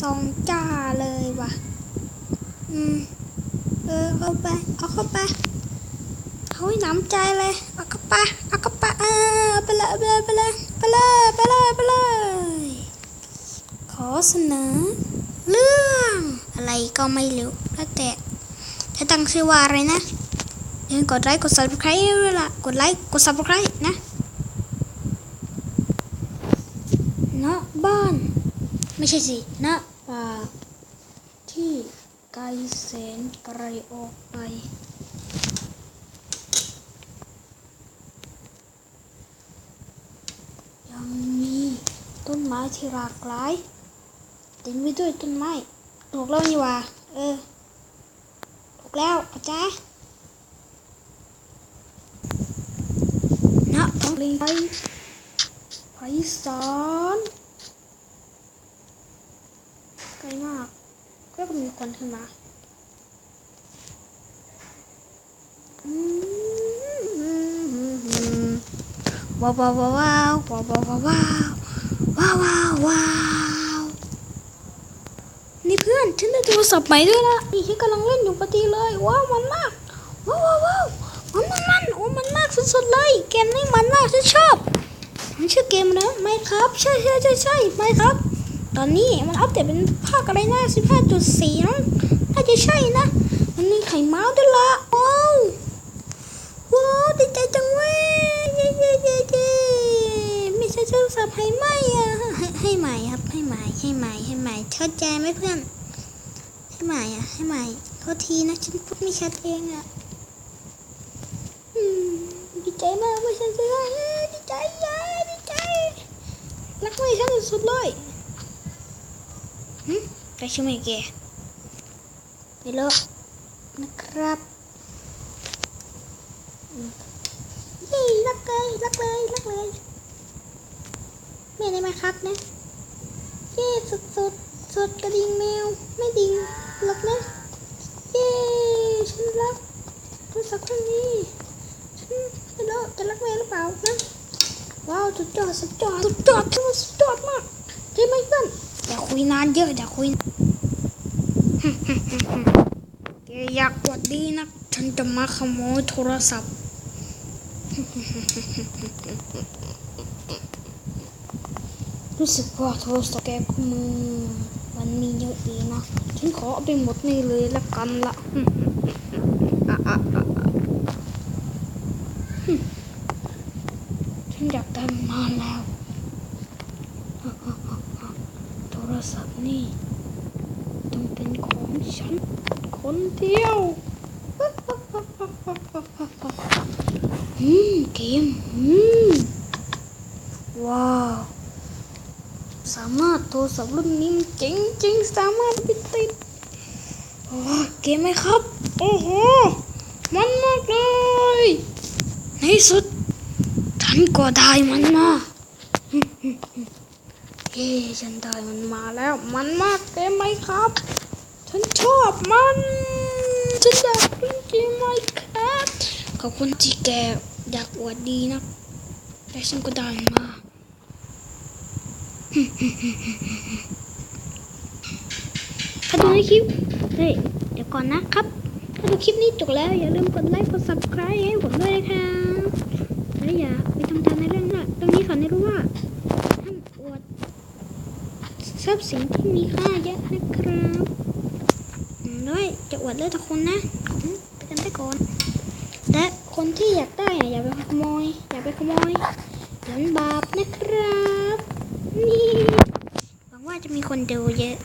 สองจ้าเลยว่ะ อืม เออเอาไป เอาเข้าไปเอาให้น้ำใจเลย เอาเข้าไป เอาเข้าไปเออเอาไปเลยเอาไปเลยไปเลยไปเลยไปเลยไปเลย ขอเสนอ เรื่องอะไรก็ไม่รู้แล้วแต่จะตั้งชื่อว่าอะไรนะอย่าลืมกดไลค์กด subscribe ด้วยล่ะ กดไลค์กด subscribe นะณบ้าน ไม่ใช่สิณป่าที่ไกลแสนไกลออกไป ยังมีต้นไม้ที่หลากหลายเต็มไปด้วยต้นไม้ถูกแล้วนี่ว่า เออถูกแล้วอาจารย์นะต้องไปไปสอน ไกลมาก ก็มีคนขึ้นมาว้าวว้าวว้าวว้าวว้าวว้าวว้าวว้าวว้าวว้าวนี่เพื่อนฉันได้โทรศัพท์ใหม่ด้วยละนี่ฉันกำลังเล่นอยู่พอดีเลยว้าวมันมากว้าวว้าวว้าวมันมันมันโอ้มันมากสุดๆเลยเกมนี้มันมากฉันชอบมันชื่อเกมนะไม่ครับ ใช่ใช่ใช่ใช่ไม่ครับ ตอนนี้มันอัปเดตเป็นภาคอะไรนะ15.4นะน่าจะใช่นะ มันมีไข่เมาส์ด้วยละว้าวว้าวดีใจจังเว้ยเย้เย้เย้เย้ไม่ใช่โทรศัพท์ให้ไหมอะให้ให้ใหม่ครับให้ใหม่ให้ใหม่ให้ใหม่เข้าใจไหมเพื่อนให้ใหม่อะให้ใหม่โทษทีนะฉันพูดไม่ชัดเองอะดีใจมากไม่ใช่จะได้เอ้ยดีใจเย้ดีใจรักไม่ฉันสุดเลย ใครชื่อไม่แกไม่รู้นะครับอืมนี่รักเลยรักเลยรักเลยไม่ได้ไหมครับนะเย้สุดสุดสุดกระดิ่งแมว ไม่ดิ่งหรอกนะเย้ฉันรักโทรศัพท์เครื่องนี้ฉันไม่รู้จะรักแมวหรือเปล่านะว้าวสุดยอดสุดยอดสุดยอดสุดยอดมากใช่ไหมเพื่อนอย่าคุยนานเยอะอย่าคุย อยากกดดีนะฉันจะมาขโมยโทรศัพท์ รู้สึกว่าโทรศัพท์แกมือมันมีเยอะดีนะ ฉันขอเอาไปหมดนี่เลยละกันละฉันอยากได้มานแล้วโทรศัพท์นี่ ต้องเป็นของฉันคนเดียวอืมเกมอืมว้าว สามารถโทรศัพท์รุ่นนี้มันจริงจริงสามารถไปติดโอ้เกมไหมครับ โอ้โห มันมากเลยในสุดฉันก็ได้มันมาเย้ฉันได้มันมาแล้ว มันมากเต็มไหมครับ ฉันชอบมัน ฉันอยากเล่นเกมไหมครับขอบคุณที่แกอยากอวดดีนะแต่ฉันก็ดันมาถ้าดูในคลิป เฮ้ย เดี๋ยวก่อนนะครับ ถ้าดูคลิปนี้จบแล้ว อย่าลืมกดไลค์ กด subscribe ให้ผมด้วยนะครับและอย่าไปทำตามในเรื่องนะเรื่องนี้สอให้รู้ว่าห้ามอวดทรัพย์สินที่มีค่าเยอะนะครับ จะอวดเลือดทุกคนนะไปกันไปก่อน และคนที่อยากได้อะอย่าไปขโมย อย่าไปขโมยมันบาปนะครับ นี่หวังว่าจะมีคนดูเยอะ